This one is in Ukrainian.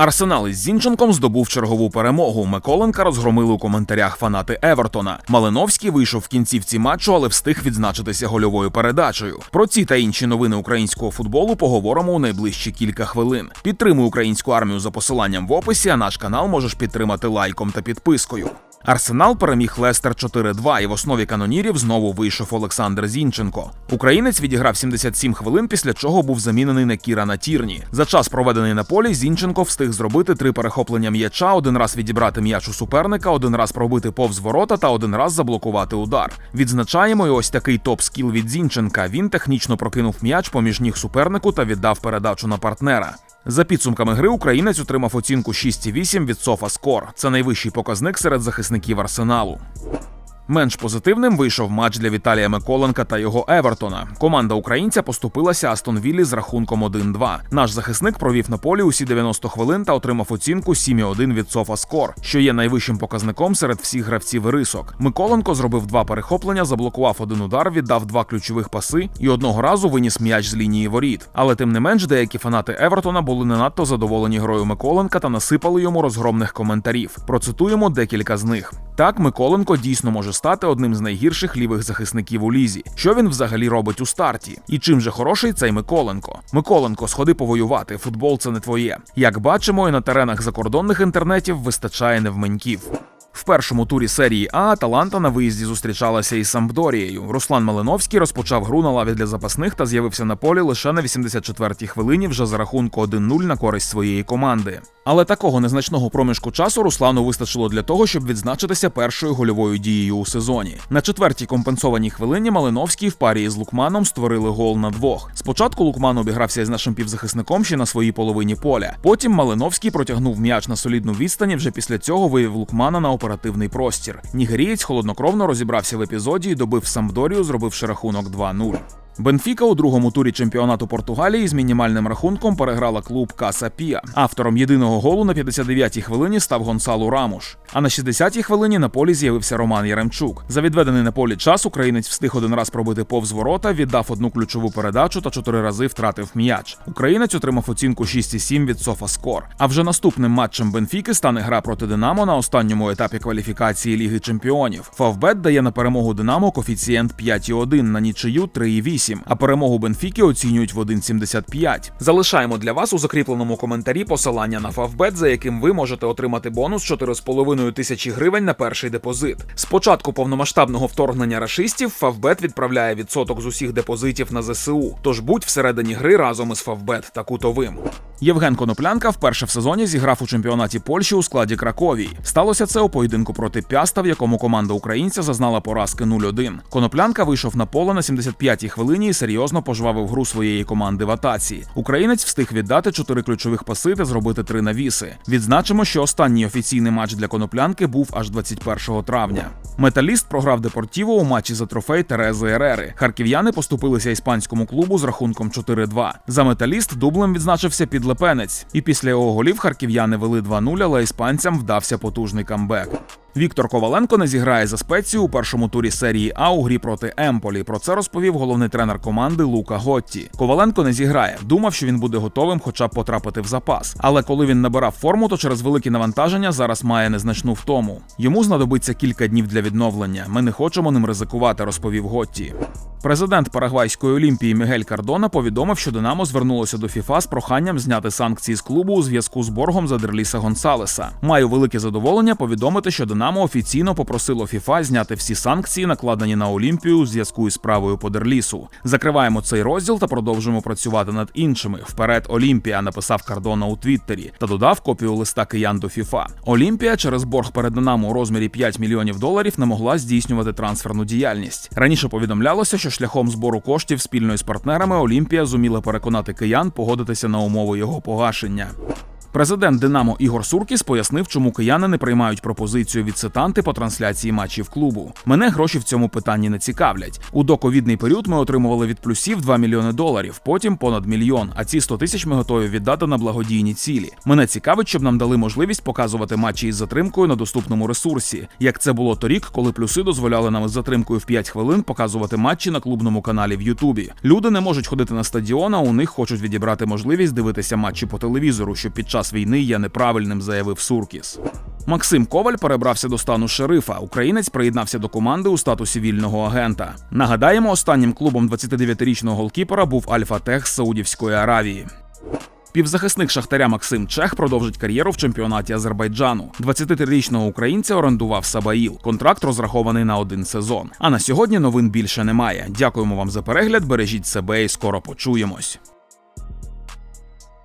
Арсенал із Зінченком здобув чергову перемогу. Миколенка розгромили у коментарях фанати Евертона. Малиновський вийшов в кінцівці матчу, але встиг відзначитися гольовою передачею. Про ці та інші новини українського футболу поговоримо у найближчі кілька хвилин. Підтримуй українську армію за посиланням в описі. А наш канал можеш підтримати лайком та підпискою. Арсенал переміг Лестер 4-2, і в основі канонірів знову вийшов Олександр Зінченко. Українець відіграв 77 хвилин, після чого був замінений на Кіра на Тірні. За час проведений на полі Зінченко встиг зробити три перехоплення м'яча, один раз відібрати м'яч у суперника, один раз пробити повз ворота та один раз заблокувати удар. Відзначаємо і ось такий топ-скіл від Зінченка. Він технічно прокинув м'яч поміж ніг супернику та віддав передачу на партнера. За підсумками гри українець отримав оцінку 6,8 від SofaScore. Це найвищий показник серед захисників арсеналу. Менш позитивним вийшов матч для Віталія Миколенка та його Евертона. Команда українця поступилася Астон Віллі з рахунком 1-2. Наш захисник провів на полі усі 90 хвилин та отримав оцінку 7,1 від SofaScore, що є найвищим показником серед всіх гравців рисок. Миколенко зробив два перехоплення, заблокував один удар, віддав два ключових паси і одного разу виніс м'яч з лінії воріт. Але тим не менш, деякі фанати Евертона були не надто задоволені грою Миколенка та насипали йому розгромних коментарів. Процитуємо декілька з них. Так, Миколенко дійсно може стати одним з найгірших лівих захисників у лізі. Що він взагалі робить у старті? І чим же хороший цей Миколенко? Миколенко, сходи повоювати. Футбол це не твоє. Як бачимо, і на теренах закордонних інтернетів вистачає невменьків. В першому турі серії А Аталанта на виїзді зустрічалася із Сампдорією. Руслан Малиновський розпочав гру на лаві для запасних та з'явився на полі лише на 84-й хвилині вже за рахунку 1-0 на користь своєї команди. Але такого незначного проміжку часу Руслану вистачило для того, щоб відзначитися першою гольовою дією у сезоні. На четвертій компенсованій хвилині Малиновський в парі із Лукманом створили гол на двох. Спочатку Лукман обігрався із нашим півзахисником ще на своїй половині поля. Потім Малиновський протягнув м'яч на солідну відстані. Вже після цього вивів Лукмана на оперативний простір. Нігерієць холоднокровно розібрався в епізоді і добив Самдорію, зробивши рахунок 2-0. Бенфіка у другому турі чемпіонату Португалії з мінімальним рахунком переграла клуб Каса Піа. Автором єдиного голу на 59-й хвилині став Гонсалу Рамуш. А на 60-й хвилині на полі з'явився Роман Яремчук. За відведений на полі час українець встиг один раз пробити повз ворота, віддав одну ключову передачу та чотири рази втратив м'яч. Українець отримав оцінку 6,7 від SofaScore. А вже наступним матчем Бенфіки стане гра проти Динамо на останньому етапі кваліфікації Ліги Чемпіонів. Фавбет дає на перемогу Динамо коефіцієнт 5,1, на нічию 3,8, а перемогу Бенфіки оцінюють в 1,75. Залишаємо для вас у закріпленому коментарі посилання на Фавбет, за яким ви можете отримати бонус 4,5 тисячі гривень на перший депозит. З початку повномасштабного вторгнення рашистів Фавбет відправляє відсоток з усіх депозитів на ЗСУ. Тож будь всередині гри разом із Фавбет та кутовим. Євген Коноплянка вперше в сезоні зіграв у чемпіонаті Польщі у складі Краковії. Сталося це у поєдинку проти Пяста, в якому команда українця зазнала поразки 0-1. Коноплянка вийшов на поле на 75-й хвилині і серйозно пожвавив гру своєї команди в атаці. Українець встиг віддати чотири ключових паси та зробити три навіси. Відзначимо, що останній офіційний матч для коноплянки був аж 21 травня. Металіст програв Депортіво у матчі за трофей Терези Ерери. Харків'яни поступилися іспанському клубу з рахунком 4-2. За металіст дублем відзначився підлепенець. І після його голів харків'яни вели 2-0, але іспанцям вдався потужний камбек. Віктор Коваленко не зіграє за спецію у першому турі серії А у грі проти Емполі. Про це розповів головний тренер команди Лука Готті. Коваленко не зіграє. Думав, що він буде готовим, хоча б потрапити в запас. Але коли він набирав форму, то через великі навантаження зараз має незначну втому. Йому знадобиться кілька днів для відновлення. Ми не хочемо ним ризикувати, розповів Готті. Президент Парагвайської олімпії Мігель Кардона повідомив, що Динамо звернулося до ФІФА з проханням зняти санкції з клубу у зв'язку з боргом за Дерліса Гонсалеса. Маю велике задоволення повідомити, що Динамо офіційно попросило ФІФА зняти всі санкції, накладені на Олімпію у зв'язку із справою по Дерлісу. Закриваємо цей розділ та продовжуємо працювати над іншими. Вперед, Олімпія написав Кардона у Твіттері та додав копію листа киян до ФІФА. Олімпія через борг перед Динамо у розмірі 5 мільйонів доларів не могла здійснювати трансферну діяльність. Раніше повідомлялося, що шляхом збору коштів спільно із партнерами Олімпія зуміла переконати киян погодитися на умови його погашення. Президент Динамо Ігор Суркіс пояснив, чому кияни не приймають пропозицію від сетанти по трансляції матчів клубу. Мене гроші в цьому питанні не цікавлять. У доковідний період ми отримували від плюсів 2 мільйони доларів, потім понад мільйон. А ці 100 тисяч ми готові віддати на благодійні цілі. Мене цікавить, щоб нам дали можливість показувати матчі із затримкою на доступному ресурсі, як це було торік, коли плюси дозволяли нам із затримкою в 5 хвилин показувати матчі на клубному каналі в Ютубі. Люди не можуть ходити на стадіон, а у них хочуть відібрати можливість дивитися матчі по телевізору, щоб під час час війни є неправильним, заявив Суркіс. Максим Коваль перебрався до стану шерифа. Українець приєднався до команди у статусі вільного агента. Нагадаємо, останнім клубом 29-річного голкіпера був Альфа Тех з Саудівської Аравії. Півзахисник Шахтаря Максим Чех продовжить кар'єру в чемпіонаті Азербайджану. 23-річного українця орендував Сабаїл. Контракт розрахований на один сезон. А на сьогодні новин більше немає. Дякуємо вам за перегляд. Бережіть себе і скоро почуємось.